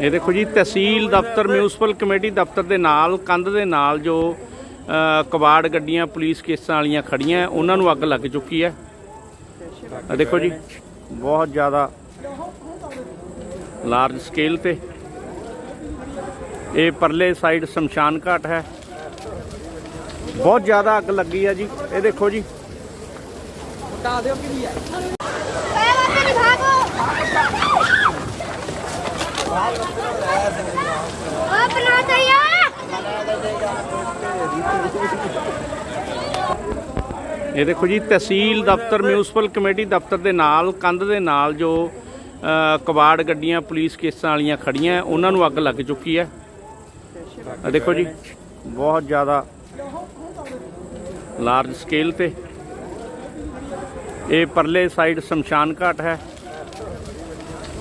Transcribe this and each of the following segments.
ਇਹ ਦੇਖੋ ਜੀ, ਤਹਿਸੀਲ ਦਫ਼ਤਰ ਮਿਊਨਿਸਪਲ ਕਮੇਟੀ ਦਫ਼ਤਰ ਦੇ ਨਾਲ, ਕੰਧ ਦੇ ਨਾਲ ਜੋ ਕਬਾੜ ਗੱਡੀਆਂ, ਪੁਲਿਸ ਕੇਸਾਂ ਵਾਲੀਆਂ ਖੜੀਆਂ ਉਹਨਾਂ ਨੂੰ ਅੱਗ ਲੱਗ ਚੁੱਕੀ ਹੈ। ਆ ਦੇਖੋ ਜੀ, ਬਹੁਤ ਜ਼ਿਆਦਾ ਲਾਰਜ ਸਕੇਲ ਤੇ। ਇਹ ਪਰਲੇ ਸਾਈਡ ਸ਼ਮਸ਼ਾਨ ਘਾਟ ਹੈ। ਬਹੁਤ ਜ਼ਿਆਦਾ ਅੱਗ ਲੱਗੀ ਹੈ ਜੀ, ਇਹ ਦੇਖੋ ਜੀ। ਇਹ ਦੇਖੋ ਜੀ, ਤਹਿਸੀਲ ਦਫ਼ਤਰ, ਮਿਊਨਿਸਪਲ ਕਮੇਟੀ ਦਫ਼ਤਰ ਦੇ ਨਾਲ, ਕੰਧ ਦੇ ਨਾਲ ਜੋ ਕਬਾੜ ਗੱਡੀਆਂ, ਪੁਲਿਸ ਕੇਸਾਂ ਵਾਲੀਆਂ ਖੜੀਆਂ ਉਹਨਾਂ ਨੂੰ ਅੱਗ ਲੱਗ ਚੁੱਕੀ ਹੈ। ਦੇਖੋ ਜੀ, ਬਹੁਤ ਜ਼ਿਆਦਾ ਲਾਰਜ ਸਕੇਲ ਤੇ। ਇਹ ਪਰਲੇ ਸਾਈਡ ਸ਼ਮਸ਼ਾਨ ਘਾਟ ਹੈ।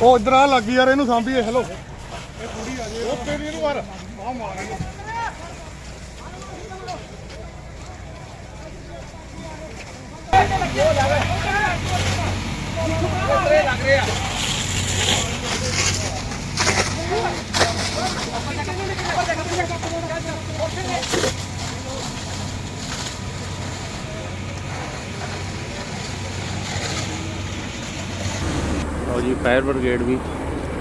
ਉਹ ਇਧਰ ਆ ਲੱਗੀ ਯਾਰ, ਇਹਨੂੰ ਸਾਂਭੀਏ ਹੈਲੋ ਇਹ ਕੁੜੀ ਆ ਜੇ ਉਹ ਤੇਰੀ ਇਹਨੂੰ ਮਾਰ ਆ ਮਾਰ ਇਹਨੂੰ ਲਓ ਜੀ ਫਾਇਰ ਬ੍ਰਿਗੇਡ ਵੀ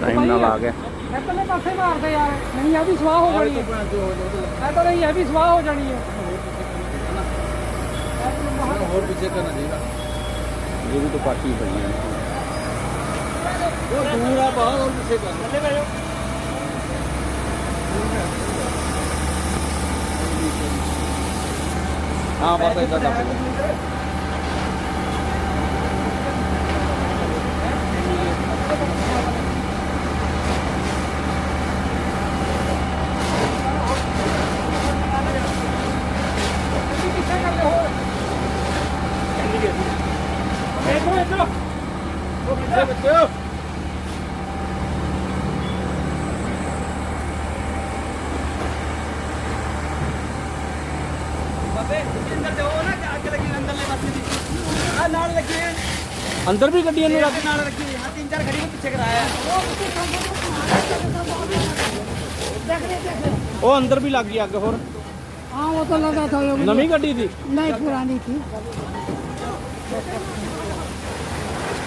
ਟਾਈਮ ਨਾਲ ਆ ਗਿਆ। ਇਧਰਲੇ ਪਾਸੇ ਮਾਰਦੇ ਯਾਰ ਨਹੀਂ ਇਹ ਵੀ ਸਵਾਹ ਹੋ ਜਾਣੀ ਹੈ। ਇਹ ਤਾਂ ਨਹੀਂ ਇਹ ਵੀ ਸਵਾਹ ਹੋ ਜਾਣੀ ਹੈ। ਜਿਹਦੀ ਤੋਂ ਪਾਰਟੀ ਪਈਆਂ ਨੇ ਹਾਂ ਬਸ ਇਦਾਂ अंदर भी गड्डी नाल रखी। तीन चार खड़ी पीछे कराया अंदर भी लग गई आगे और। हाँ, वो तो लगा था नवी गड्डी थी। नहीं पुरानी थी।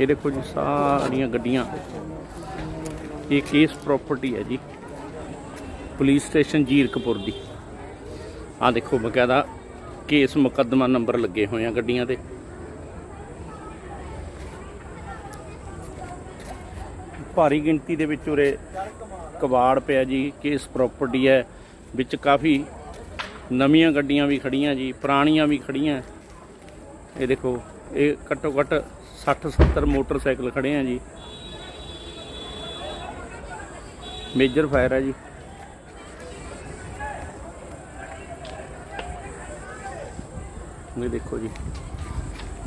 ਇਹ ਦੇਖੋ ਜੀ ਸਾਰੀਆਂ ਗੱਡੀਆਂ। ਇਹ ਕੇਸ ਪ੍ਰਾਪਰਟੀ ਹੈ ਜੀ। ਪੁਲਿਸ ਸਟੇਸ਼ਨ ਜੀਰਕਪੁਰ ਦੀ। ਆ ਦੇਖੋ ਬਕਾਇਦਾ ਕੇਸ ਮੁਕੱਦਮਾ ਨੰਬਰ ਲੱਗੇ ਹੋਏ ਆ ਗੱਡੀਆਂ ਤੇ ਭਾਰੀ ਗਿਣਤੀ ਦੇ ਵਿੱਚ ਉਰੇ ਕਬਾੜ ਪਿਆ ਜੀ ਕੇਸ ਪ੍ਰਾਪਰਟੀ ਹੈ। ਵਿੱਚ ਕਾਫੀ ਨਵੀਆਂ ਗੱਡੀਆਂ ਵੀ ਖੜੀਆਂ ਜੀ, ਪੁਰਾਣੀਆਂ ਵੀ ਖੜੀਆਂ। ਇਹ ਦੇਖੋ, ਇਹ ਘੱਟੋ ਘੱਟ 60 70 ਮੋਟਰਸਾਈਕਲ ਖੜੇ ਆ ਜੀ। ਮੇਜਰ ਫਾਇਰ ਹੈ ਜੀ। ਇਹ ਦੇਖੋ ਜੀ।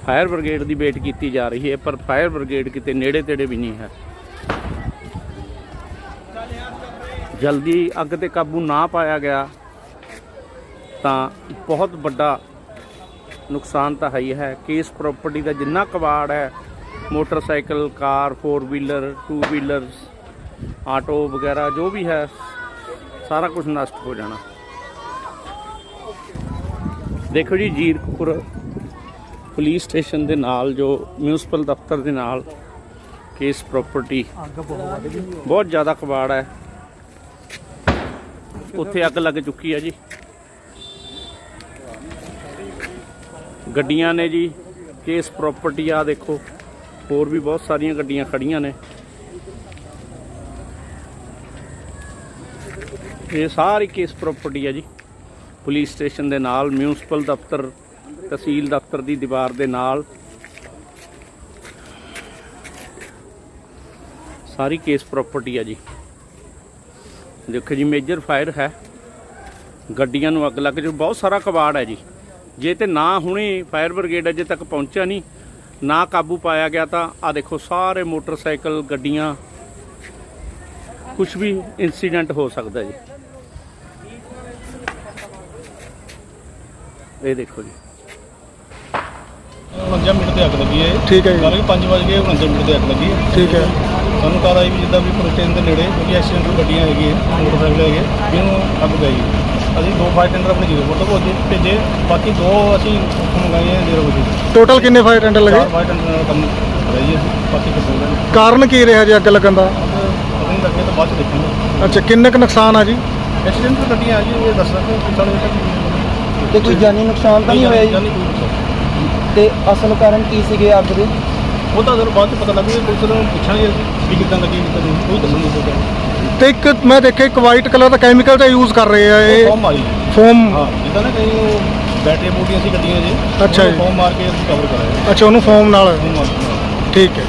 ਫਾਇਰ ਬ੍ਰਿਗੇਡ ਦੀ ਵੇਟ ਕੀਤੀ ਜਾ ਰਹੀ ਹੈ, ਪਰ ਫਾਇਰ ਬ੍ਰਿਗੇਡ ਕਿਤੇ ਨੇੜੇ ਤੇੜੇ ਵੀ ਨਹੀਂ ਹੈ। ਜਲਦੀ ਅੱਗ ਤੇ ਕਾਬੂ ਨਾ ਪਾਇਆ ਗਿਆ ਤਾਂ ਬਹੁਤ ਵੱਡਾ ਨੁਕਸਾਨ ਤਾਂ ਹੈ ਹੀ ਹੈ ਕੇਸ ਪ੍ਰਾਪਰਟੀ ਦਾ ਜਿੰਨਾ ਕਬਾੜ ਹੈ, motorcycle, car 4 wheeler 2 wheelers auto ਵਗੈਰਾ, ਜੋ ਵੀ ਹੈ, ਸਾਰਾ ਕੁਝ ਨਸ਼ਟ ਹੋ ਜਾਣਾ। ਦੇਖੋ ਜੀ, ਜੀਰਕਪੁਰ ਪੁਲਿਸ ਸਟੇਸ਼ਨ ਦੇ ਨਾਲ, ਜੋ ਮਿਊਨਿਸਪਲ ਦਫ਼ਤਰ ਦੇ ਨਾਲ ਕੇਸ ਪ੍ਰਾਪਰਟੀ ਬਹੁਤ ਜ਼ਿਆਦਾ ਕਬਾੜ ਹੈ। ਉੱਥੇ ਅੱਗ ਲੱਗ ਚੁੱਕੀ ਹੈ ਜੀ। ਗੱਡੀਆਂ ਨੇ ਜੀ ਕੇਸ ਪ੍ਰਾਪਰਟੀ ਆ ਦੇਖੋ, ਹੋਰ ਵੀ ਬਹੁਤ ਸਾਰੀਆਂ ਗੱਡੀਆਂ ਖੜੀਆਂ ਨੇ। ਇਹ ਸਾਰੀ ਕੇਸ ਪ੍ਰਾਪਰਟੀ ਹੈ ਜੀ ਪੁਲਿਸ ਸਟੇਸ਼ਨ ਦੇ ਨਾਲ ਮਿਊਨਿਸਪਲ ਦਫ਼ਤਰ, ਤਹਿਸੀਲ ਦਫ਼ਤਰ ਦੀ ਦੀਵਾਰ ਦੇ ਨਾਲ। ਸਾਰੀ ਕੇਸ ਪ੍ਰਾਪਰਟੀ ਆ ਜੀ। ਦੇਖੋ ਜੀ ਮੇਜਰ ਫਾਇਰ ਹੈ। ਗੱਡੀਆਂ ਨੂੰ ਅੱਗ ਲੱਗ ਜੋ ਬਹੁਤ ਸਾਰਾ ਕਬਾੜ ਹੈ ਜੀ। ਜੇ ਤੇ ਨਾ ਹੁਣੇ ਫਾਇਰ ਬ੍ਰਿਗੇਡ ਅਜੇ ਤੱਕ ਪਹੁੰਚਿਆ ਨਹੀਂ ਨਾ ਕਾਬੂ ਪਾਇਆ ਗਿਆ ਤਾਂ ਆ ਦੇਖੋ ਸਾਰੇ ਮੋਟਰਸਾਈਕਲ ਗੱਡੀਆਂ ਕੁਝ ਵੀ ਇਨਸੀਡੈਂਟ ਹੋ ਸਕਦਾ ਜੀ। ਇਹ ਦੇਖੋ ਜੀ। 49 ਮਿੰਟ ਤੇ ਅੱਗ ਲੱਗੀ ਹੈ ਠੀਕ ਹੈ ਜੀ। ਕੱਲ੍ਹ ਵੀ 5 ਵਜੇ 49 ਮਿੰਟ ਤੇ ਅੱਗ ਲੱਗੀ ਹੈ। ਠੀਕ ਹੈ। ਸਾਨੂੰ ਕਾਲ ਆਈ ਵੀ ਜਿੱਦਾਂ ਵੀ ਪੁਲਿਸ ਸਟੇਸ਼ਨ ਦੇ ਨੇੜੇ ਕਿਉਂਕਿ ਐਕਸੀਡੈਂਟ ਗੱਡੀਆਂ ਹੈਗੀਆਂ ਮੋਟਰਸਾਈਕਲ ਹੈਗੇ ਇਹਨੂੰ ਅੱਗ ਪੈ ਗਈ। ਅਸੀਂ ਦੋ ਫਾਇਰ ਟੈਂਡਰ ਆਪਣੇ ਜੀਰੋ ਤੋਂ ਭੇਜੇ ਭੇਜੇ ਬਾਕੀ ਦੋ ਅਸੀਂ ਮੰਗਾਏ ਆ ਜ਼ੀਰੋ ਵਜੇ। ਟੋਟਲ ਕਿੰਨੇ ਫਾਇਰ ਟੈਂਡਰ ਲੱਗੇ ਫਾਇਰ ਟੈਂਡਰ ਨਾਲ ਕੰਮ ਕਰਾਈ ਅਸੀਂ ਬਾਕੀ ਕਿਸਮ ਦਾ ਨਹੀਂ। ਕਾਰਨ ਕੀ ਰਿਹਾ ਜੀ ਅੱਗ ਲੱਗਣ ਦਾ? ਨਹੀਂ ਲੱਗੇ ਤਾਂ ਬਾਅਦ ਚ ਦੇਖਾਂਗੇ। ਅੱਛਾ ਕਿੰਨੇ ਕੁ ਨੁਕਸਾਨ ਆ ਜੀ? ਐਕਸੀਡੈਂਟ ਤੋਂ ਗੱਡੀਆਂ ਆ ਜੀ ਇਹ ਦੱਸ ਰਹੇ ਕਿ ਸਾਡੇ ਤੱਕ ਤੇ ਕੋਈ ਜਾਨੀ ਨੁਕਸਾਨ ਤਾਂ ਨਹੀਂ ਹੋਇਆ ਜੀ। ਤੇ ਅਸਲ ਕਾਰਨ ਕੀ ਸੀਗੇ ਅੱਗ ਦੇ? ਉਹ ਤਾਂ ਬਾਅਦ ਚ ਪਤਾ ਲੱਗੂ ਪੁਲਿਸ ਨੂੰ ਪੁੱਛਾਂਗੇ ਅਸੀਂ ਵੀ ਕਿੱਦਾਂ ਲੱਗੀ ਕਿੱਦਾਂ ਨਹੀਂ ਕੋਈ ਦੱਸਣ ਨਹੀਂ ਸਕਦਾ ਤੇ ਇੱਕ ਮੈਂ ਦੇਖਿਆ ਇੱਕ ਵਾਈਟ ਕਲਰ ਦਾ ਕੈਮੀਕਲ ਦਾ ਯੂਜ਼ ਕਰ ਰਹੇ ਆ ਇਹ। ਫੋਮ ਮਾਰੀ ਫੋਮ ਹਾਂ। ਜਿੱਦਾਂ ਨਾ ਕਈ ਉਹ ਬੈਟਰੀ ਬੂਟੀਆਂ ਸੀ ਗੱਡੀਆਂ ਜੀ ਅੱਛਾ ਜੀ। ਫੋਮ ਮਾਰ ਕੇ ਅਸੀਂ ਕਵਰ ਕਰਾਇਆ ਅੱਛਾ ਉਹਨੂੰ ਫੋਮ ਨਾਲ। ਫੋਮ ਮਾਰ ਕੇ ਠੀਕ ਹੈ।